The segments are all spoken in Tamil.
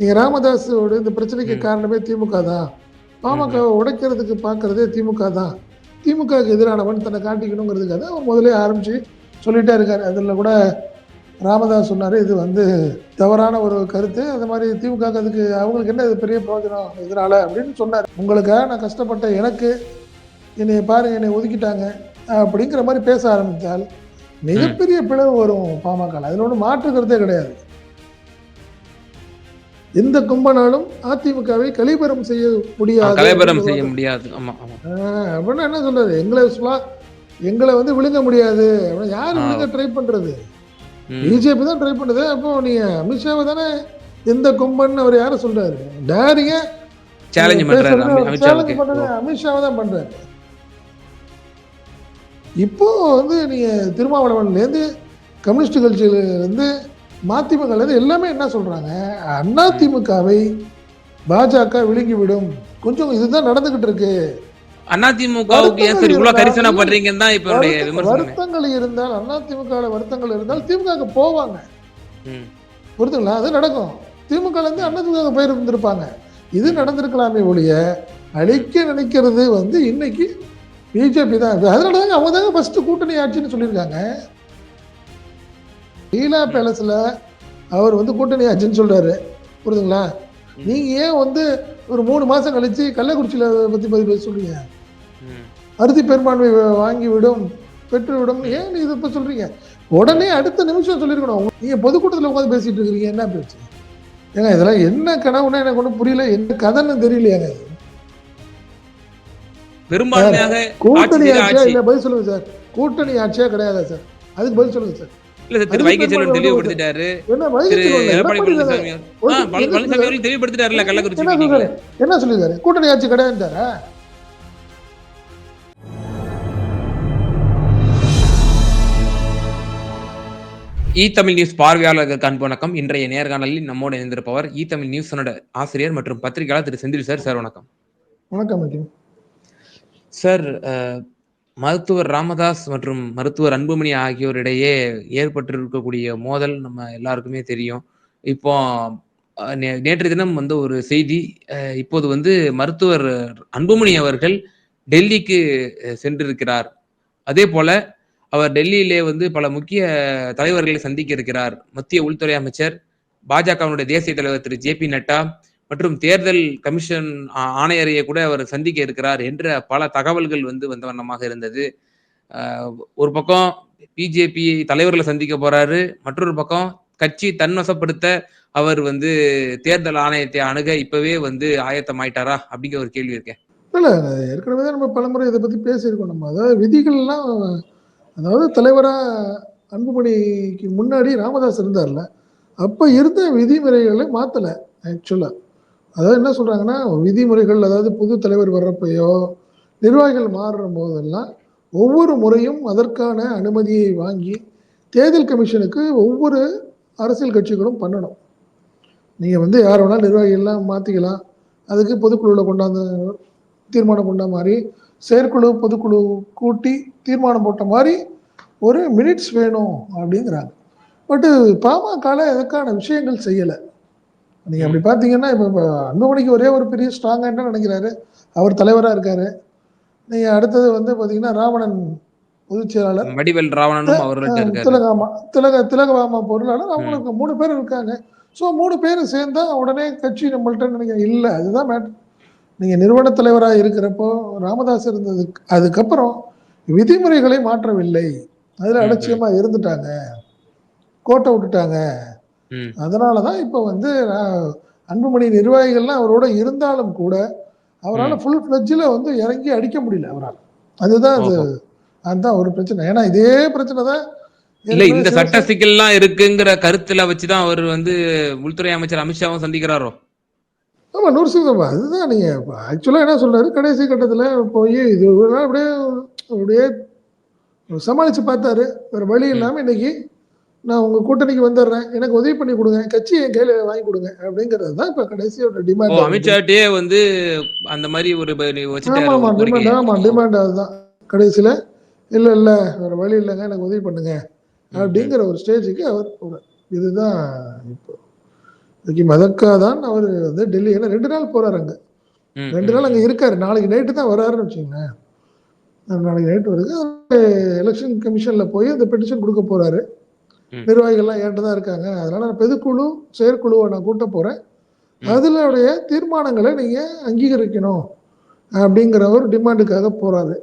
நீங்க ராமதாஸோட இந்த பிரச்சனைக்கு. காரணமே திமுக தான். பாமக உடைக்கிறதுக்கு பார்க்கறதே திமுக தான். திமுகவுக்கு எதிரானவன் தன்னை காட்டிக்கணுங்கிறதுக்காக அவர் முதலே ஆரம்பிச்சு சொல்லிட்டே இருக்காரு. அதில் கூட ராமதாஸ் சொன்னார் இது வந்து தவறான ஒரு கருத்து. அந்த மாதிரி திமுக க்கு அதுக்கு அவங்களுக்கு என்ன இது பெரிய பிரயோஜனம் இதனால அப்படின்னு சொன்னார். உங்களுக்காக நான் கஷ்டப்பட்ட எனக்கு என்னை பாருங்க என்னை ஒதுக்கிட்டாங்க அப்படிங்கிற மாதிரி பேச ஆரம்பித்தால் மிகப்பெரிய பிளவு வரும் பாமக அதில் ஒன்றும் மாற்றுக்கிறதே கிடையாது. எந்த கும்பனாலும் அதிமுகவை கலிபரம் செய்ய முடியாது. கலைபரம் செய்ய முடியாது. அப்படின்னா என்ன சொல்றாரு? எங்களை எங்களை வந்து விழுங்க முடியாது. யார். விழுங்க ட்ரை பண்றது. பிஜேபி தான் ட்ரை பண்ணுது அப்போ நீங்க அமித்ஷாவை தானே எந்த கும்பன் அவர் யாரை சொல்றாரு? டேரிங்க. சேலஞ்ச் பண்றாரு அமித்ஷாவை தான் பண்றாரு. இப்போ வந்து நீங்க திருமாவளவன்ல இருந்து கம்யூனிஸ்ட் கட்சியில இருந்து எல்லாமே என்ன சொல்றாங்க? அதிமுகவை பாஜக விழுங்கிவிடும். கொஞ்சம் இதுதான் நடந்துகிட்டு இருக்கு. வருத்தங்கள் இருந்தால் அதிமுக வருத்தங்கள் இருந்தால் திமுக போவாங்க. புரிதுங்களா அது நடக்கும். திமுக இருந்து அதிமுக போயிருந்திருப்பாங்க இது நடந்திருக்கலாமே ஒழிய அழிக்க நினைக்கிறது வந்து இன்னைக்கு பிஜேபி தான். அதனால தாங்க அவங்க தாங்க ஃபர்ஸ்ட் கூட்டணி ஆட்சின்னு சொல்லியிருக்காங்க. லீலா பேலஸ்ல அவர் வந்து கூட்டணி ஆட்சின்னு சொல்றாரு. புரியுதுங்களா நீங்க ஏன் வந்து ஒரு மூணு மாசம் கழிச்சு கள்ளக்குறிச்சியில பத்தி பத்தி பேச சொல்றீங்க? ம். அறுதி பெரும்பான்மை வ- வாங்கி விடும் பெற்று விடும் ஏன் நீ இதை இப்போ சொல்றீங்க? உடனே அடுத்த நிமிஷம் சொல்லியிருக்கணும். நீங்க பொதுக்கூட்டத்தில் உட்காந்து பேசிட்டு இருக்கிறீங்க என்ன பேச்சு ஏங்க இதெல்லாம் என்ன கனவுன்னா எனக்கு ஒன்றும் புரியல. என்ன கதைன்னு தெரியலையாங்க. இது. பெரும்பான்மையாக கூட்டணி ஆட்சி ஆட்சியா ஆட்சி. இல்ல பதில் சொல்லுங்க சார். கூட்டணி ஆட்சியா கிடையாதா சார்? அதுக்கு பதில் சொல்லுங்க சார். இல்ல சார் திரு வைகை செல்வன் தெளிவுபடுத்திட்டாரு. திரு எடப்பாடி? பழனிசாமி பழனிசாமி? அவர்கள். தெளிவுபடுத்திட்டாருல கள்ளக்குறிச்சி என்ன சொல்லிருக்காரு கூட்டணி ஆட்சி கிடையாதுட்டாரா இ தமிழ் நியூஸ் பார்வையாளர்களுக்கு அன்பு வணக்கம். இன்றைய நேர்காணலில் நம்மோடு இணைந்திருப்பவர் இ தமிழ் நியூஸனோட ஆசிரியர் மற்றும் பத்திரிகையாளர் திரு செந்தில் சார். சார் வணக்கம். வணக்கம் சார் மருத்துவர் ராமதாஸ் மற்றும் மருத்துவர் அன்புமணி ஆகியோரிடையே ஏற்பட்டிருக்கக்கூடிய மோதல் நம்ம எல்லாருக்குமே தெரியும். இப்போ நே- நேற்று தினம் வந்து ஒரு செய்தி இப்போது வந்து மருத்துவர் அன்புமணி அவர்கள் டெல்லிக்கு சென்றிருக்கிறார். அதே போல அவர் டெல்லியிலே வந்து பல முக்கிய தலைவர்களை சந்திக்க இருக்கிறார். மத்திய உள்துறை அமைச்சர் பாஜகவினுடைய தேசிய தலைவர் திரு ஜே பி நட்டா மற்றும் தேர்தல் கமிஷன் ஆணையரையை கூட அவர் சந்திக்க இருக்கிறார் என்ற பல தகவல்கள் வந்து வந்த வண்ணமாக இருந்தது. ஒரு பக்கம் பிஜேபி தலைவர்களை சந்திக்க போறாரு மற்றொரு பக்கம் கட்சி தன்வசப்படுத்த அவர் வந்து தேர்தல் ஆணையத்தை அணுக இப்பவே வந்து ஆயத்தமாயிட்டாரா அப்படிங்கிற ஒரு கேள்வி இருக்கேன். இல்லை ஏற்கனவே நம்ம பலமுறை இதை பற்றி பேசியிருக்கோம் நம்ம. அதாவது விதிகள்லாம் அதாவது தலைவராக அன்புமணிக்கு முன்னாடி ராமதாஸ் இருந்தார்ல அப்போ இருந்த விதிமுறைகளை மாற்றலை ஆக்சுவலாக அதாவது என்ன சொல்கிறாங்கன்னா விதிமுறைகள் அதாவது புது தலைவர் வர்றப்பையோ நிர்வாகிகள் மாறுற போதெல்லாம் ஒவ்வொரு முறையும் அதற்கான அனுமதியை வாங்கி தேர்தல் கமிஷனுக்கு ஒவ்வொரு அரசியல் கட்சிகளும் பண்ணணும். நீங்கள் வந்து யார் வேணாலும் நிர்வாகிகள்லாம் மாற்றிக்கலாம் அதுக்கு பொதுக்குழுவில் கொண்டாந்து தீர்மானம் கொண்ட மாதிரி செயற்குழு பொதுக்குழு கூட்டி தீர்மானம் போட்ட மாதிரி ஒரு மினிட்ஸ் வேணும் அப்படிங்கிறாங்க. பட்டு பாமகல இதுக்கான விஷயங்கள் செய்யலை. நீங்கள் அப்படி பார்த்தீங்கன்னா இப்போ இப்போ அன்புமணிக்கு ஒரே ஒரு பெரிய ஸ்ட்ராங்காக என்ன நினைக்கிறாரு? அவர் தலைவராக இருக்காரு. நீங்கள் அடுத்தது வந்து பார்த்தீங்கன்னா ராவணன் பொதுச் செயலாளர். வடிவேல் ராவணனும் அவர்கள்ட்ட திலகாமா திலக திலகவாமா பொருளாளர். அவங்களுக்கு மூணு பேர் இருக்காங்க. ஸோ மூணு பேர் சேர்ந்தா உடனே கட்சி நம்மள்ட்ட நினைக்க இல்லை அதுதான் மேட் நீங்கள் நிறுவன தலைவராக இருக்கிறப்போ ராமதாஸ் இருந்ததுக்கு அதுக்கப்புறம் விதிமுறைகளை மாற்றவில்லை. அதில். அலட்சியமாக இருந்துட்டாங்க. கோட்டை விட்டுட்டாங்க. அதனால தான் இப்போ வந்து அன்புமணி நிர்வாகிகள்லாம் அவரோட இருந்தாலும் கூட அவரால் ஃபுல் ஃப்ளெஜ்ஜில் வந்து இறங்கி அடிக்க முடியல அவரால். அதுதான் அது. அதுதான் ஒரு பிரச்சனை. ஏன்னா இதே பிரச்சனை தான் இல்ல இந்த சட்ட சிக்கல்லாம் இருக்குங்கிற கருத்துல வச்சுதான் அவர் வந்து உள்துறை அமைச்சர் அமித்ஷாவும் சந்திக்கிறாரோ? ஆமாம் நூறு சதவீதம். அதுதான் நீங்கள் ஆக்சுவலாக என்ன சொல்றாரு? கடைசி கட்டத்தில் போய் இது அப்படியே அப்படியே சமாளித்து பார்த்தாரு. வேறு வழி இல்லாமல் இன்னைக்கு நான் உங்கள் கூட்டணிக்கு வந்துடுறேன். எனக்கு உதவி பண்ணி கொடுங்க. கட்சி என் கையில் வாங்கி கொடுங்க. அப்படிங்கிறது தான் இப்போ கடைசியோட டிமாண்ட் அமித்ஷாட்டே வந்து அந்த மாதிரி ஒரு ஆமாம் டிமாண்ட். ஆமாம் டிமாண்ட் அதுதான். கடைசியில் இல்லை இல்லை வேறு வழி இல்லைங்க எனக்கு உதவி பண்ணுங்க. அப்படிங்கிற ஒரு ஸ்டேஜுக்கு அவர் போகிறார் இதுதான் இப்போ. அதற்காக தான் அவர் வந்து டெல்லி ஏன்னா ரெண்டு நாள் போறாரு அங்க. ரெண்டு நாள் அங்க. இருக்காரு. நாளைக்கு நைட்டு தான் வராருன்னு வச்சுங்களேன் நாளைக்கு நைட்டு வருது. எலெக்ஷன் கமிஷன்ல போய் அந்த பெட்டிஷன் கொடுக்க போறாரு. ம். நிர்வாகிகள்லாம் என்கிட்ட தான் இருக்காங்க. அதனால நான் பொதுக்குழு செயற்குழுவை நான் கூட்ட போறேன். ம். அதுலடைய தீர்மானங்களை நீங்க அங்கீகரிக்கணும் அப்படிங்கிற ஒரு டிமாண்டுக்காக போறாரு.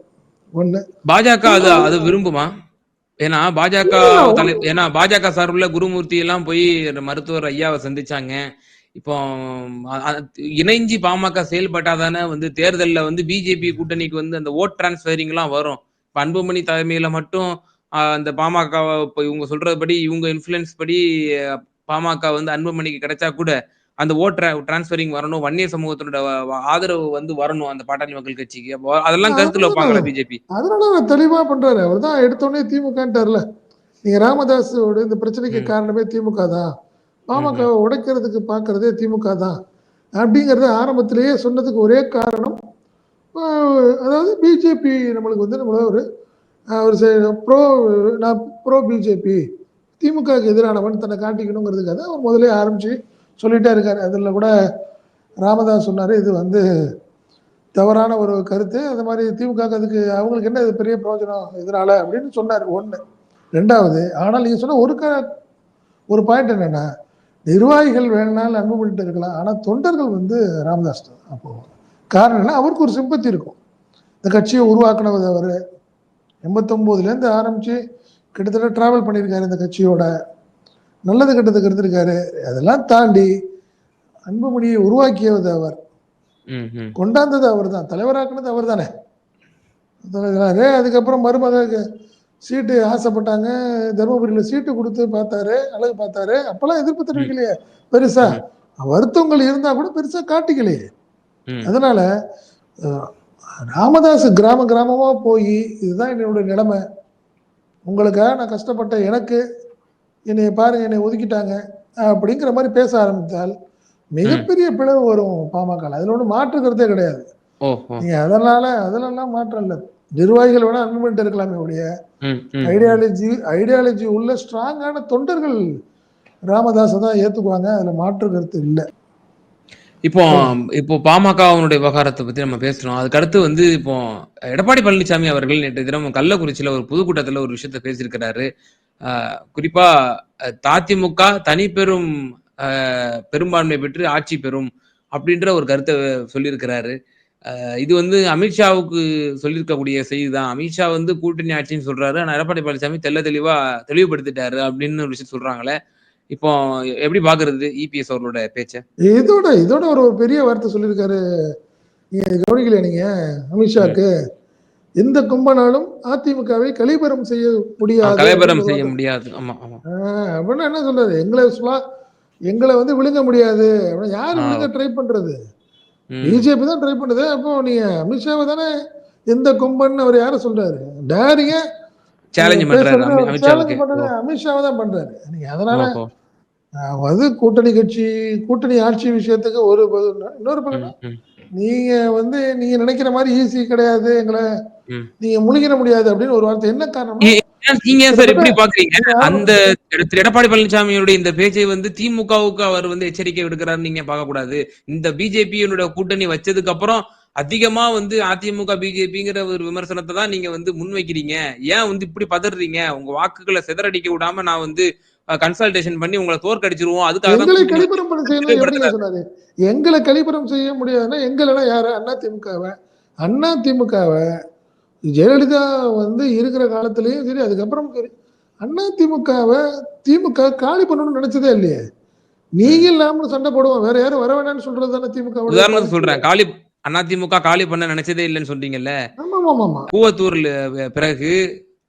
ஒண்ணு. பாஜக அது அது விரும்புமா? ஏன்னா பாஜக ஏன்னா பாஜக சார்புல குருமூர்த்தி எல்லாம் போய் மருத்துவர் ஐயாவை சந்திச்சாங்க. இப்போ இணைஞ்சு பாமக செயல்பட்டாதானே வந்து தேர்தல்ல வந்து பிஜேபி கூட்டணிக்கு வந்து அந்த ஓட் டிரான்ஸ்ஃபரிங் எல்லாம் வரும். இப்ப அன்புமணி தலைமையில மட்டும் அந்த பாமக இப்போ இவங்க சொல்றதுபடி இவங்க இன்ஃபுளுன்ஸ் படி பாமக வந்து அன்புமணிக்கு கிடைச்சா கூட அந்த ஓட் டிரான்ஸ்ஃபரிங் வரணும் வன்னியர் சமூகத்தினோட ஆதரவு வந்து வரணும் அந்த பாட்டாளி மக்கள் கட்சிக்கு. அதெல்லாம் கருத்துல வைப்பாங்களா பிஜேபி அதனால தெளிவா பண்றாரு. அவர் தான் எடுத்தோடனே திமுகன்ட்டார்ல நீங்க ராமதாஸோட இந்த பிரச்சனைக்கு. காரணமே திமுக தான். பாமக உடைக்கிறதுக்கு பார்க்கறதே திமுக தான். அப்படிங்கறத ஆரம்பத்திலேயே சொன்னதுக்கு ஒரே காரணம் அதாவது பிஜேபி நம்மளுக்கு வந்து நம்மள ஒரு அவர் ப்ரோ நான் ப்ரோ பிஜேபி திமுகவுக்கு எதிரானவன் தன்னை காட்டிக்கணுங்கிறதுக்காக அவர் முதலே ஆரம்பித்து சொல்லிகிட்டே இருக்கார். அதில் கூட ராமதாஸ் சொன்னார் இது வந்து தவறான ஒரு கருத்து. அந்த மாதிரி திமுக அதுக்கு அவங்களுக்கு என்ன இது பெரிய பிரயோஜனம் இதனால் அப்படின்னு சொன்னார் ஒன்று ரெண்டாவது ஆனால் நீங்கள் சொன்ன ஒரு க ஒரு பாயிண்ட் என்னென்னா நிர்வாகிகள் வேணுனாலும் அன்பு பண்ணிட்டு இருக்கலாம் ஆனால் தொண்டர்கள் வந்து ராமதாஸ் தான். அப்போ காரணம் என்ன? அவருக்கு ஒரு சிம்பத்தி இருக்கும். இந்த கட்சியை உருவாக்கினவர் அவர். எண்பத்தொம்போதுலேருந்து ஆரம்பித்து கிட்டத்தட்ட ட்ராவல் பண்ணியிருக்காரு இந்த கட்சியோட. நல்லது கெட்டதுக்கு இருந்திருக்காரு அதெல்லாம் தாண்டி அன்புமணியை உருவாக்கியது அவர். கொண்டாந்தது அவர் தான் தலைவராக்குனது அவர் தானே அதுக்கப்புறம் மருமக சீட்டு ஆசைப்பட்டாங்க. தருமபுரியில் சீட்டு கொடுத்து பார்த்தாரு அழகு பார்த்தாரு. அப்பெல்லாம் எதிர்ப்பு தெரிவிக்கலையே பெருசா. வருத்தங்கள் இருந்தா கூட பெருசா காட்டிக்கலையே. அதனால ராமதாஸ் கிராம கிராமமா போய் இதுதான் என்னுடைய நிலைமை. உங்களுக்காக நான் கஷ்டப்பட்ட எனக்கு என்னை பாருங்க என்னை ஒதுக்கிட்டாங்க அப்படிங்கிற மாதிரி பேச ஆரம்பித்தால் மிகப்பெரிய பிளவு வரும் பாமக அதுல ஒன்றும் மாற்றுக்கிறதே கிடையாது. நீங்க அதனால அதெல்லாம் மாற்றம் இல்லை. நிர்வாகிகள் வேணா அன்பு பண்ணிட்டு இருக்கலாமே ம். ஐடியாலஜி ஐடியாலஜி உள்ள ஸ்ட்ராங்கான தொண்டர்கள் ராமதாஸை தான் ஏத்துக்குவாங்க. அதுல மாற்று கருத்து இல்லை. இப்போ இப்போ பாமக அவனுடைய விவகாரத்தை பத்தி நம்ம பேசுறோம். அதுக்கடுத்து வந்து இப்போ எடப்பாடி பழனிசாமி அவர்கள் நேற்று தினம் கள்ளக்குறிச்சியில ஒரு பொதுக்கூட்டத்துல ஒரு விஷயத்த பேசியிருக்கிறாரு. குறிப்பா அஹ், அதிமுக தனி பெரும் பெரும்பான்மை பெற்று ஆட்சி பெறும் அப்படின்ற ஒரு கருத்தை சொல்லியிருக்கிறாரு. இது வந்து அமித்ஷாவுக்கு சொல்லியிருக்கக்கூடிய செய்தி தான் அமித்ஷா வந்து கூட்டணி ஆட்சின்னு சொல்றாரு. ஆனா எடப்பாடி பழனிசாமி தெல்ல தெளிவா தெளிவுபடுத்திட்டாரு அப்படின்னு ஒரு விஷயம் சொல்றாங்களே. இப்போ எப்படி பாக்குறது இபிஎஸ் அவர்களோட பேச்சை? இதோட இதோட ஒரு பெரிய வார்த்தை சொல்லியிருக்காரு. நீங்க கவனிக்கல நீங்க? அமித்ஷாக்கு எந்த கும்பனாலும் அதிமுகவை கலிபரம் செய்ய முடியாது. கலைபரம் செய்ய முடியாது. ஆமா அப்படின்னா என்ன சொல்றாரு எங்களை சொல்லா எங்களை வந்து விழுங்க முடியாது. அப்படின்னா யாரு. விழுங்க ட்ரை பண்றது. பிஜேபி தான் ட்ரை பண்ணுது அப்போ நீங்க அமித்ஷாவை தானே எந்த கொம்பன் அவர் யார சொல்றாரு? டேரிங்க சேலஞ்ச் பண்றாரு பண்றது அமித்ஷாவை தான் பண்றாரு. நீங்க அதனால அது கூட்டணி கட்சி கூட்டணி ஆட்சி விஷயத்துக்கு ஒரு இன்னொரு பக்கம் நீங்க வந்து நீங்க நினைக்கிற மாதிரி ஈஸி கிடையாது எங்களை. நீங்க முழுகிட முடியாது அப்படின்னு ஒரு வார்த்தை. என்ன காரணம் நீங்க சார் எப்படி பாக்குறீங்க? அந்த திரு எடப்பாடி பழனிசாமியோட இந்த பேச்சை வந்து திமுகவுக்கு அவர் வந்து எச்சரிக்கை விடுக்கிறாரு நீங்க பார்க்க கூடாது இந்த பிஜேபியினுடைய கூட்டணி வச்சதுக்கு அப்புறம் அதிகமா வந்து அதிமுக பிஜேபிங்கிற ஒரு விமர்சனத்தை தான் நீங்க வந்து முன்வைக்கிறீங்க. ஏன் வந்து இப்படி பதறீங்க? உங்க வாக்குகளை சிதறடிக்க விடாம நான் வந்து கன்சல்டேஷன் பண்ணி உங்களை தோற்கடிச்சிருவோம். அதுக்காக எங்களை பண்ண செய்யணும் எங்களை கலிபரம் செய்ய முடியாதுன்னா எங்களெல்லாம் யாரு? அண்ணா திமுகவை? அண்ணா திமுகவை ஜெயலலிதா வந்து இருக்கிற காலத்திலயும் சரி அதுக்கப்புறம் சரி. அண்ணா திமுகவை திமுக காலி பண்ணணும்னு நினைச்சதே இல்லையே. நீங்க இல்லாம சண்டை போடுவோம். வேற யாரும் வர வேணாம்னு சொல்றது தானே திமுக உதாரணத்துக்கு சொல்றேன். காலி அதிமுக காலி பண்ண நினைச்சதே இல்லைன்னு சொல்றீங்கல்ல? கூவத்தூர்ல பிறகு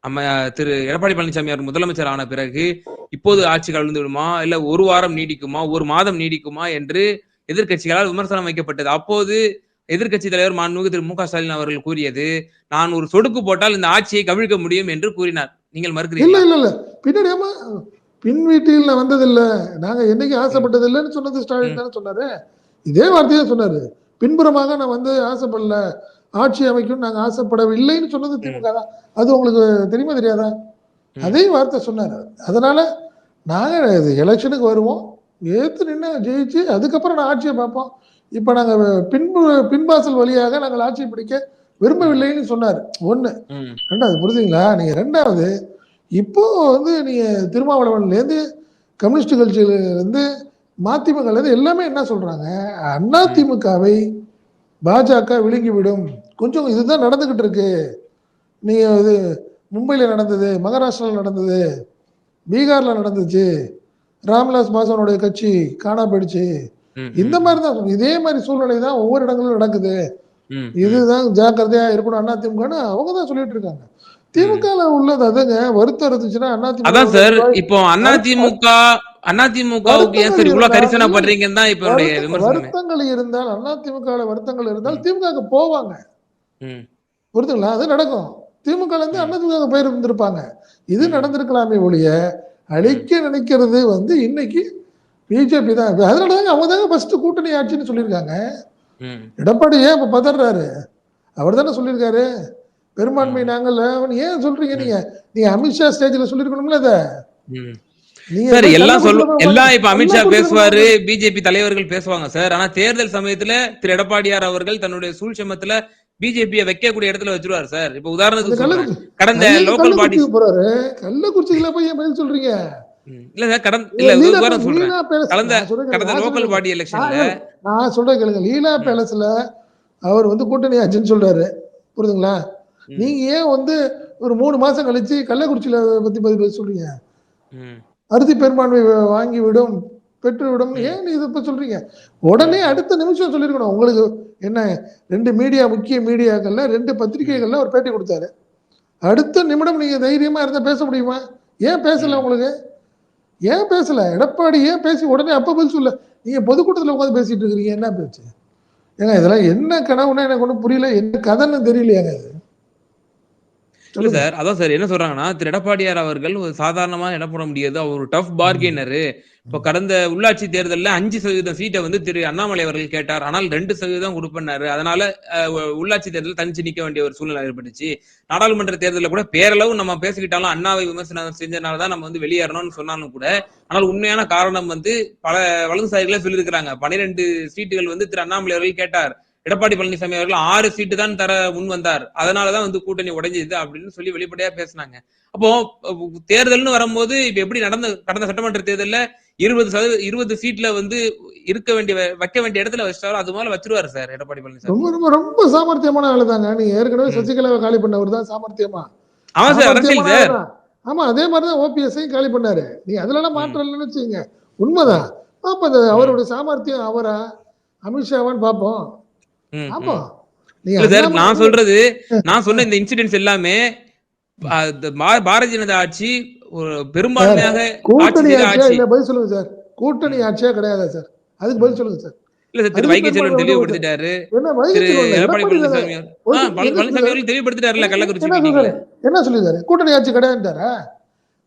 நம்ம திரு எடப்பாடி பழனிசாமி அவர் முதலமைச்சர் ஆன பிறகு இப்போது ஆட்சி கலந்து விடுமா? இல்ல ஒரு வாரம் நீடிக்குமா? ஒரு மாதம் நீடிக்குமா? என்று எதிர்க்கட்சிகளால் விமர்சனம் வைக்கப்பட்டது. அப்போது எதிர்க்கட்சி தலைவர் மாண்புமிகு திரு மு க ஸ்டாலின் அவர்கள் கூறியது நான் ஒரு சொடுக்கு போட்டால் இந்த ஆட்சியை கவிழ்க்க முடியும் என்று கூறினார். நீங்கள் இல்ல மறுக்கிறீங்களா இல்ல இல்ல. பின்னாடி ஆமா பின் வீட்டில் வந்ததில்ல. நாங்க என்னைக்கு ஆசைப்பட்டது இல்லைன்னு சொன்னது ஸ்டாலின் தானே சொன்னாரு. இதே வார்த்தையை சொன்னாரு. பின்புறமாக நான் வந்து ஆசைப்படல. ஆட்சி அமைக்கும் நாங்க ஆசைப்படவில்லைன்னு சொன்னது திமுக தான். அது உங்களுக்கு தெரியுமா தெரியாதா. அதே வார்த்தை சொன்னாரு அதனால நாங்க எலெக்ஷனுக்கு வருவோம். ஏத்து நின்று ஜெயிச்சு அதுக்கப்புறம் நான் ஆட்சியை பார்ப்போம். இப்போ நாங்கள் பின்பு பின்வாசல் வழியாக நாங்கள் ஆட்சியை பிடிக்க விரும்பவில்லைன்னு சொன்னார். ஒன்று ரெண்டாவது புரியுதுங்களா நீங்கள் ரெண்டாவது இப்போ வந்து நீங்கள் திருமாவளவன்லேருந்து கம்யூனிஸ்ட் கட்சியிலேருந்து மதிமுகலேருந்து எல்லாமே என்ன சொல்கிறாங்க அதிமுகவை பாஜக விழுங்கிவிடும். கொஞ்சம் இதுதான் நடந்துக்கிட்டு இருக்கு. நீங்கள் இது மும்பையில் நடந்தது மகாராஷ்டிராவில் நடந்தது பீகாரில் நடந்துச்சு ராம்விலாஸ் பாஸ்வானுடைய கட்சி காணா போயிடுச்சு. இந்த மாதிரி தான். இதே மாதிரி சூழ்நிலை தான் ஒவ்வொரு இடங்களிலும் நடக்குது. இதுதான் ஜாக்கிரதையா இருக்கணும் அதிமுகன்னு அவங்க தான் சொல்லிட்டு இருக்காங்க. திமுக உள்ளது அதுங்க வருத்தம் இருந்துச்சுன்னா அதான் சார் இப்போ வருத்த- விமர்சனமே. வருத்தங்கள் இருந்தால் அதிமுக வருத்தங்கள் இருந்தால் திமுக போவாங்க. புரிதுங்களா அது நடக்கும். திமுக இருந்து அதிமுக போய் இருந்திருப்பாங்க இது நடந்திருக்கலாமே ஒழிய அழிக்க நினைக்கிறது வந்து இன்னைக்கு பிஜேபி தான். அதனால தாங்க அவங்க தாங்க ஃபர்ஸ்ட் கூட்டணி ஆட்சின்னு சொல்லியிருக்காங்க. எடப்பாடி ஏன் இப்ப பதறாரு? அவர் தானே சொல்லியிருக்காரு. பெரும்பான்மை நாங்கள் ஏன் சொல்றீங்க நீங்க? நீங்க அமித்ஷா ஸ்டேஜ்ல சொல்லிருக்கணும்ல அத சார் எல்லாம் சொல்லும் எல்லாம் இப்ப அமித்ஷா பேசுவாரு பிஜேபி தலைவர்கள் பேசுவாங்க சார். ஆனா தேர்தல் சமயத்துல திரு எடப்பாடியார் அவர்கள் தன்னுடைய சூழ்ச்சமத்துல பிஜேபியை வைக்கக்கூடிய இடத்துல வச்சிருவாரு சார். இப்ப உதாரணத்துக்கு கடந்த லோக்கல் பாடி போறாரு. கள்ளக்குறிச்சியில போய் ஏன் பதில் சொல்றீங்க? இல்ல சார் கடந்த இல்ல ஒரு சொல்றேன். நான் சொல்றேன் கடந்த நான் லோக்கல் சொல்றேன் பாடி எலெக்ஷன்ல நான் சொல்றேன் கேளுங்க. லீலா பேலஸ்ல அவர் வந்து கூட்டணி ஆச்சுன்னு சொல்றாரு. புரியுதுங்களா. நீங்க ஏன் வந்து ஒரு மூணு மாசம் கழிச்சு கள்ளக்குறிச்சியில பத்தி பதில் சொல்றீங்க? அறுதி பெரும்பான்மை வாங்கி விடும் பெற்று விடும் ஏன் இதை இப்ப சொல்றீங்க? உடனே அடுத்த நிமிஷம் சொல்லிருக்கணும் உங்களுக்கு என்ன ரெண்டு மீடியா முக்கிய மீடியாக்கள்ல ரெண்டு பத்திரிகைகள்ல ஒரு பேட்டி கொடுத்தாரு. அடுத்த நிமிடம் நீங்க தைரியமா இருந்தா பேச முடியுமா? ஏன் பேசல உங்களுக்கு? ஏன் பேசல? எடப்பாடி ஏன் பேசி உடனே அப்போ பதில் சொல்ல நீங்கள் பொதுக்கூட்டத்தில் உட்காந்து பேசிட்டு இருக்கிறீங்க என்ன பேச்சு? ஏங்க இதெல்லாம் என்ன கனவுன்னா எனக்கு ஒன்றும் புரியல. என்ன கதைன்னு தெரியலையாங்க இது. இல்ல. சார் அதான் சார் என்ன சொல்றாங்கன்னா திரு எடப்பாடியார் அவர்கள் ஒரு சாதாரணமா இடம் போட முடியாது. அவர் ஒரு டஃப் பார்கெனரு இப்ப கடந்த உள்ளாட்சி தேர்தல்ல அஞ்சு சதவீதம் சீட்டை வந்து திரு அண்ணாமலை அவர்கள் கேட்டார். ஆனால் ரெண்டு சதவீதம் கொடுப்பனாரு அதனால உள்ளாட்சி தேர்தல் தனிச்சு நிக்க வேண்டிய ஒரு சூழ்நிலை ஏற்பட்டுச்சு. நாடாளுமன்ற தேர்தலில் கூட பேரளவு நம்ம பேசிக்கிட்டாலும் அண்ணாவை விமர்சனம் செஞ்சனால தான் நம்ம வந்து வெளியேறணும்னு சொன்னாலும் கூட ஆனால் உண்மையான காரணம் வந்து பல வலதுசாரிகளே சொல்லியிருக்கிறாங்க. பனிரெண்டு சீட்டுகள் வந்து திரு அண்ணாமலை அவர்கள் கேட்டார். எடப்பாடி பழனிசாமி அவர்கள் ஆறு சீட்டு தான் தர முன் வந்தார். அதனாலதான் வந்து கூட்டணி உடைஞ்சது அப்படின்னு சொல்லி வெளிப்படையா பேசினாங்க. அப்போ தேர்தல்னு வரும்போது இப்ப எப்படி நடந்த கடந்த சட்டமன்ற தேர்தல்ல இருபது சதவீத இருபது சீட்ல வந்து இருக்க வேண்டிய வைக்க வேண்டிய இடத்துல வச்சிட்டாரோ அது மேல வச்சிருவாரு சார் எடப்பாடி பழனிசாமி. ரொம்ப ரொம்ப ரொம்ப சாமர்த்தியமான ஆளு தாங்க நீங்க ஏற்கனவே. சசிகலாவை காலி பண்ணவர் தான் சாமர்த்தியமா? ஆமா சார் அரசியல் சார். ஆமா அதே மாதிரிதான் ஓபிஎஸ்ஐயும் காலி பண்ணாரு. நீ அதுல எல்லாம் மாற்றம் இல்லைன்னு வச்சுங்க உண்மைதான். அந்த அவருடைய சாமர்த்தியம் அவரா? அமித்ஷாவான்னு பாப்போம் ம், ம். ஆமா. சார் நான் சொல்றது நான் சொன்ன இந்த இன்சிடென்ட்ஸ் எல்லாமே பாரதிய ஜனதா ஆட்சி பெரும்பான்மையாக கூட்டணி ஆட்சியா பதில் சொல்லுங்க சார். கூட்டணி ஆட்சியா கிடையாதா சார்? அதுக்கு பதில் சொல்லுங்க சார். இல்ல சார் திரு வைகை செல்வன் தெளிவுபடுத்திட்டாரு என்ன திரு எடப்பாடி. பழனிசாமி. பழனிசாமி? அவர்கள் தெளிவுபடுத்திட்டாருல கள்ளக்குறிச்சி என்ன சொல்லிருக்காரு கூட்டணி ஆட்சி கிடையாதுட்டாரா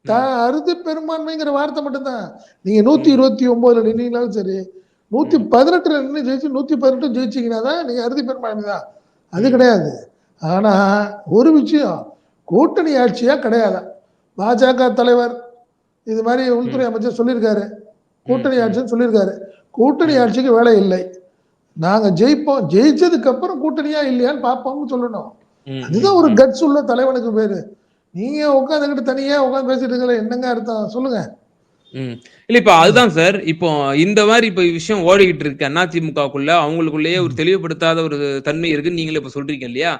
த அறுதி பெரும்பான்மைங்கிற வார்த்தை மட்டும்தான். நீங்க நூத்தி இருபத்தி ஒன்பதுல நின்னீங்கனாலும் சரி நூத்தி பதினெட்டுல நின்று ஜெயிச்சு நூத்தி பதினெட்டு ஜெயிச்சீங்கன்னா தான் நீங்க அறுதி பெரும்பான்மை தான். அது கிடையாது. ஆனா ஒரு விஷயம் கூட்டணி ஆட்சியா கிடையாதா. பாஜக தலைவர் இது மாதிரி உள்துறை அமைச்சர் சொல்லியிருக்காரு. கூட்டணி ஆட்சின்னு சொல்லியிருக்காரு. கூட்டணி ஆட்சிக்கு வேலை இல்லை. நாங்க ஜெயிப்போம். ஜெயிச்சதுக்கு அப்புறம் கூட்டணியா இல்லையான்னு பார்ப்போம்னு சொல்லணும். அதுதான் ஒரு கட்ஸ் உள்ள தலைவனுக்கு பேரு. நீங்க உட்காந்துக்கிட்டு தனியா உட்காந்து பேசிட்டு இருக்கல என்னங்க அர்த்தம்? சொல்லுங்க. ம். இல்ல இப்ப அதுதான் சார். இப்போ இந்த மாதிரி இப்ப விஷயம் ஓடிக்கிட்டு இருக்கு. அதிமுகக்குள்ள அவங்களுக்குள்ளேயே ஒரு தெளிவுபடுத்தாத ஒரு தன்மை இருக்குன்னு நீங்களே இப்ப சொல்றீங்க இல்லையா.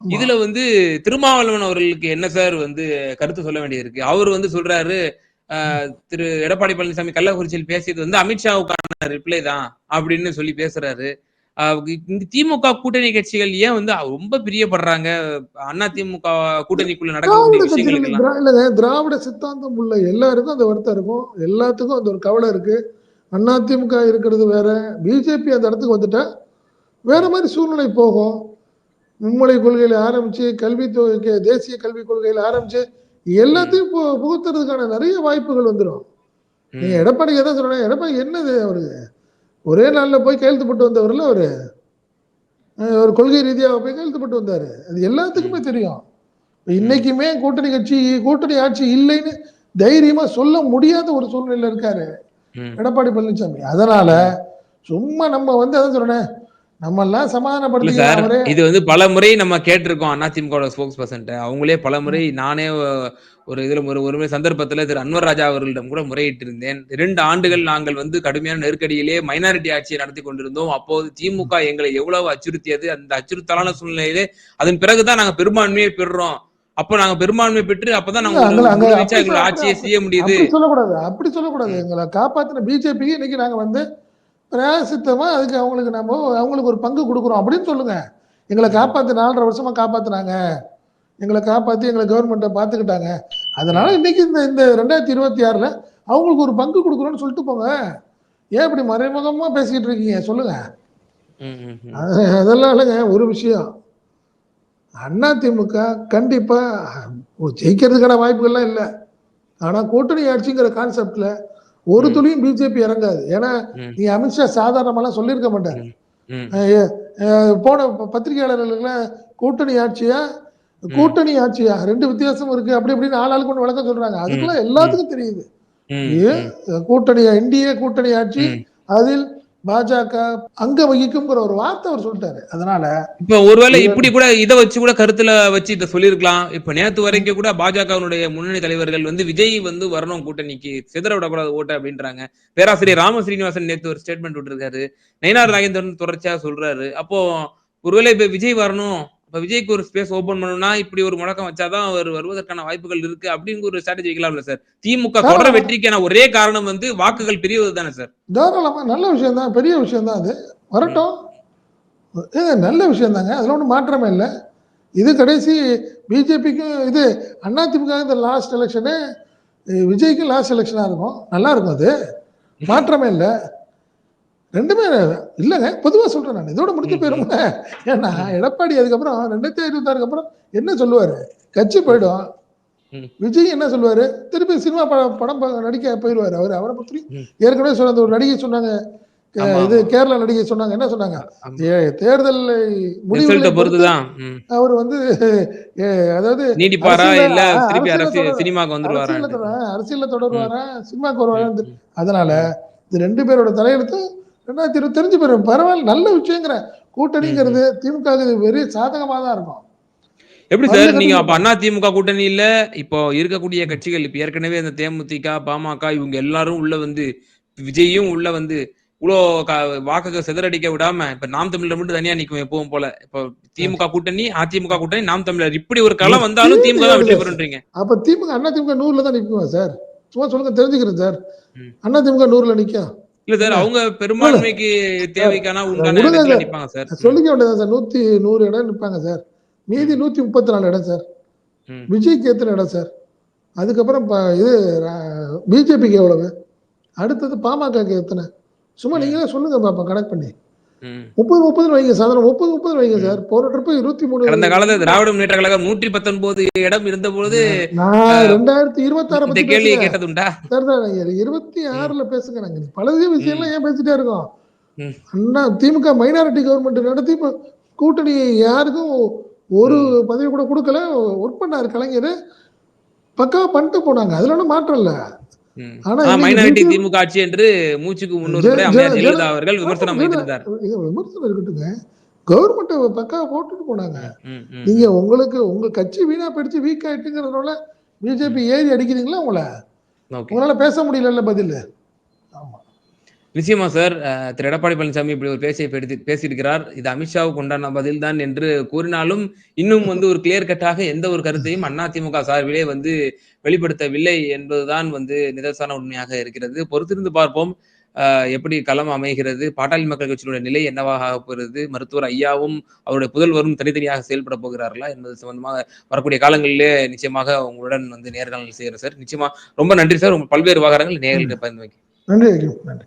இதுல வந்து திருமாவளவன் அவர்களுக்கு என்ன சார் வந்து கருத்து சொல்ல வேண்டியிருக்கு? அவர் வந்து சொல்றாரு ஆஹ், திரு எடப்பாடி பழனிசாமி கள்ளக்குறிச்சியில் பேசியது வந்து அமித்ஷாவுக்கான ரிப்ளை தான் அப்படின்னு சொல்லி பேசுறாரு. திமுக கூட்டணி கட்சிகள் ஏன் வந்து ரொம்ப பிரியப்படுறாங்க? அண்ணா திமுக கூட்டணிக்குள்ள நடக்கக்கூடிய திராவிட சித்தாந்தம் உள்ள எல்லாருக்கும் அந்த வருத்தம் இருக்கும். எல்லாத்துக்கும் அந்த ஒரு கவலை இருக்கு. அதிமுக இருக்கிறது வேற பிஜேபி அந்த இடத்துக்கு வந்துட்டா வேற மாதிரி சூழ்நிலை போகும். மும்மொழி கொள்கையில ஆரம்பிச்சு கல்வி தொ- தேசிய கல்விக் கொள்கையில ஆரம்பிச்சு எல்லாத்தையும் புகுத்துறதுக்கான நிறைய வாய்ப்புகள் வந்துடும் நீங்க எடப்பாடி எதை சொல்றேன் எடப்பாடி என்னது அவருக்கு ஒரே நாள்ல போய் கையெழுத்து போட்டு வந்தவர்ல அவரு ஒரு கொள்கை ரீதியாக போய் கையெழுத்து போட்டு வந்தாரு. அது எல்லாத்துக்குமே தெரியும். இன்னைக்குமே கூட்டணி கட்சி கூட்டணி ஆட்சி இல்லைன்னு தைரியமா சொல்ல முடியாத ஒரு சூழ்நிலையில இருக்காரு. எடப்பாடி பழனிசாமி. அதனால சும்மா நம்ம வந்து அதான் சொல்றேன் நம்ம எல்லாம் சமாதானப்படுத்தி சார் இது வந்து பல முறை நம்ம கேட்டிருக்கோம் அதிமுக ஸ்போக்ஸ் பர்சன்ட்ட அவங்களே பல முறை நானே ஒரு இதுல ஒரு ஒரு சந்தர்ப்பத்துல திரு அன்வர் ராஜா அவர்களிடம் கூட முறையிட்டு இருந்தேன் இரண்டு ஆண்டுகள் நாங்கள் வந்து கடுமையான நெருக்கடியிலே மைனாரிட்டி ஆட்சியை நடத்தி கொண்டிருந்தோம். அப்போது திமுக எங்களை எவ்வளவு அச்சுறுத்தியது அந்த அச்சுறுத்தலான சூழ்நிலையிலே அதன் பிறகுதான் நாங்க பெரும்பான்மையை பெறுறோம். அப்போ நாங்க பெரும்பான்மை பெற்று அப்பதான் நாங்க ஆட்சியை செய்ய முடியுது. சொல்லக்கூடாது அப்படி சொல்லக்கூடாது. எங்களை காப்பாத்தின பிஜேபிக்கு இன்னைக்கு நாங்க வந்து பிரயாசித்தமா அதுக்கு அவங்களுக்கு நம்ம அவங்களுக்கு ஒரு பங்கு கொடுக்குறோம். அப்படின்னு சொல்லுங்க. எங்களை காப்பாத்தி நாலரை வருஷமா காப்பாத்துனாங்க. எங்களை காப்பாத்தி எங்களை கவர்மெண்ட்டை பார்த்துக்கிட்டாங்க அதனால இன்னைக்கு இந்த இந்த ரெண்டாயிரத்தி இருபத்தி ஆறுல அவங்களுக்கு ஒரு பங்கு கொடுக்குறோம்னு சொல்லிட்டு போங்க. ஏன் இப்படி மறைமுகமா பேசிக்கிட்டு இருக்கீங்க? சொல்லுங்க. ம், ம், ம். அது- அதெல்லாம் இல்லைங்க. ஒரு விஷயம். அதிமுக கண்டிப்பா அஹ், ஜெயிக்கிறதுக்கான வாய்ப்புகள்லாம் இல்லை. ஆனா கூட்டணி ஆட்சிங்கிற கான்செப்ட்ல ஒரு. துளியும் பிஜேபி இறங்காது. ஏன்னா. நீ அமித்ஷா சாதாரணமெல்லாம் சொல்லியிருக்க மாட்டாரு. போன ப- பத்திரிகையாளர்களுக்குலாம் கூட்டணி ஆட்சியா? கூட்டணி ஆட்சியா? ரெண்டு வித்தியாசம் இருக்கு. அப்படி இப்படின்னு ஆள் ஆளுக்கு ஒன்று விளக்கம் சொல்றாங்க. அதுக்குள்ள எல்லாத்துக்கும் தெரியுது. கூட்டணி என்டிஏ கூட்டணி ஆட்சி. அதில் பாஜக அங்க வகிக்கும்ங்கிற ஒரு வார்த்தை அவர் சொல்லிட்டாரு. அதனால இப்ப ஒருவேளை இப்படி கூட இத வச்சு கூட கருத்துல வச்சு இத சொல்லிருக்கலாம் இப்ப நேத்து வரைக்கும் கூட பாஜகவினுடைய முன்னணி தலைவர்கள் வந்து விஜய் வந்து வரணும் கூட்டணிக்கு சிதற விடக்கூடாது ஓட்ட அப்படின்றாங்க. பேராசிரியர் ராம ஸ்ரீனிவாசன் நேத்து ஒரு ஸ்டேட்மெண்ட் விட்டுருக்காரு. நயினார் நாகேந்திரன் தொடர்ச்சியா சொல்றாரு. அப்போ ஒருவேளை இப்ப விஜய் வரணும் இப்ப விஜய்க்கு ஒரு ஸ்பேஸ் ஓபன் பண்ணணும்னா இப்படி ஒரு முழக்கம் வச்சாதான் அவர் வருவதற்கான வாய்ப்புகள் இருக்கு அப்படிங்கிற ஒரு ஸ்ட்ராட்டஜி வைக்கலாம்ல சார் திமுக தொடர் வெற்றிக்கான ஒரே காரணம் வந்து வாக்குகள் பிரிவது தானே சார் தாராளமா நல்ல விஷயம் தான் பெரிய விஷயம் தான் அது. வரட்டும். இது நல்ல விஷயம் தாங்க அதில் ஒன்றும் மாற்றமே இல்லை. இது கடைசி பிஜேபிக்கும் இது அதிமுக இந்த லாஸ்ட் எலெக்ஷனு விஜய்க்கும் லாஸ்ட் எலெக்ஷனாக இருக்கும். நல்லா இருக்கும் அது. மாற்றமே இல்லை. ரெண்டுமே இல்லைங்க. பொதுவாக சொல்கிறேன் நான். இதோட முடிஞ்சு போயிருங்க ஏன்னா எடப்பாடி அதுக்கப்புறம் ரெண்டாயிரத்தி இருபத்தாறுக்கு அப்புறம் என்ன சொல்லுவார்? கட்சி போயிடும். விஜய் என்ன சொல்லுவாரு? திருப்பி சினிமா படம் படம் நடிக்க போயிடுவாரு. அவர் அவரை பற்றி. ஏற்கனவே சொன்ன ஒரு நடிகை சொன்னாங்க. இது. கேரளா நடிகை சொன்னாங்க. என்ன சொன்னாங்க? தேர்தல் பொறுத்து பொறுத்துதான். அவர் வந்து அதாவது அரசியல்ல தொடருவாரா சினிமாக்கு வருவாரா அதனால இது ரெண்டு பேரோட தலையெழுத்து ரெண்டாயிரத்தி இருபது தெரிஞ்சு போயிடும் பரவாயில்ல நல்ல விஷயங்கிற. கூட்டணிங்கிறது திமுக க்கு இது வெறும் சாதகமா தான் இருக்கும். எப்படி சார்? நீங்க அப்ப அண்ணா திமுக கூட்டணியில இப்போ இருக்கக்கூடிய கட்சிகள் இப்ப ஏற்கனவே இந்த தேமுதிக பாமக இவங்க எல்லாரும் உள்ள வந்து விஜயும் உள்ள வந்து இவ்வளோ வாக்குகள் சிதறடிக்க விடாம இப்ப நாம் தமிழர் மட்டும் தனியா நிக்கும் எப்பவும் போல. இப்போ திமுக கூட்டணி அதிமுக கூட்டணி நாம் தமிழர். இப்படி ஒரு களம் வந்தாலும் திமுக தான் வெற்றி பெறுன்றீங்க. அப்ப திமுக அண்ணா திமுக நூறுல தான் நிக்குமா சார்? சும்மா சொல்லுங்க தெரிஞ்சுக்கிறேன் சார். அண்ணா திமுக நூறுல நிக்கும் இல்ல சார் அவங்க பெரும்பான்மைக்கு தேவைக்கான உண்டான. நிப்பாங்க சார். சொல்லிக்க வேண்டியதான் சார். நூத்தி நூறு இடம் நிற்பாங்க சார். மீதி நூத்தி முப்பத்தி நாலு இடம் சார். விஜய்க்கு எத்தனை இடம் சார். அதுக்கப்புறம் இது பிஜேபிக்கு எவ்வளவு? அடுத்தது பாமகக்கு எத்தனை? சும்மா நீங்களே சொல்லுங்க பாப்பா கனெக்ட் பண்ணி. முப்பது முப்பது வைங்க சாதாரண முப்பது முப்பது வைங்க சார். போன ட்ரிப்பு இருபத்தி மூணு கடந்த காலத்துல திராவிட முன்னேற்ற கழகம் நூற்றி பத்தொன்பது இடம் இருந்த பொழுது ரெண்டாயிரத்தி இருபத்தி ஆறு பத்தி பேசுங்க கேட்டதுண்டா? சார் சார் இருபத்தி ஆறுல பேசுங்க. நாங்க பல விஷயம்லாம் ஏன் பேசிட்டே இருக்கோம். அண்ணா திமுக மைனாரிட்டி கவர்மெண்ட் நடத்தி கூட்டணி யாருக்கும் ஒரு பதவி கூட கொடுக்கல. ஒர்க் பண்ணாரு கலைஞர். பக்காவா பண்ணிட்டு போனாங்க. அதுல ஒன்றும் மாற்றம் இல்ல. மைனாரிட்டி திமுக ஆட்சி என்று மூச்சுக்கு முன்னூறு ஜெயலலிதா அவர்கள் விமர்சனம் வைத்திருந்தார் விமர்சனம் இருக்கட்டுங்க. கவர்மெண்ட் பக்காவா போட்டுட்டு போனாங்க. நீங்க உங்களுக்கு உங்க கட்சி வீணா போயிடுச்சு வீக் ஆயிட்டுங்கிறதுனால பிஜேபி ஏறி அடிக்கிறீங்களா உங்களை? உங்களால பேச முடியல பதில். நிச்சயமா சார். திரு எடப்பாடி பழனிசாமி இப்படி ஒரு பேசியை பேசி பேசியிருக்கிறார். இது அமித்ஷாவுக்கு உண்டான பதில் தான் என்று கூறினாலும் இன்னும் வந்து ஒரு கிளியர் கட்டாக எந்த ஒரு கருத்தையும் அதிமுக சார்பிலே வந்து வெளிப்படுத்தவில்லை என்பதுதான் வந்து நிதர்சன உண்மையாக இருக்கிறது. பொறுத்திருந்து பார்ப்போம். எப்படி களம் அமைகிறது? பாட்டாளி மக்கள் கட்சியினுடைய நிலை என்னவாக போகிறது? மருத்துவர் ஐயாவும் அவருடைய புதல்வரும் தனித்தனியாக செயல்பட போகிறார்களா என்பது சம்பந்தமாக வரக்கூடிய காலங்களிலே நிச்சயமாக உங்களுடன் வந்து நேர்காணல் செய்கிறேன் சார். நிச்சயமா ரொம்ப நன்றி சார். உங்க பல்வேறு விவகாரங்கள் நேரில் பகிர்ந்து வைக்க நன்றி நன்றி.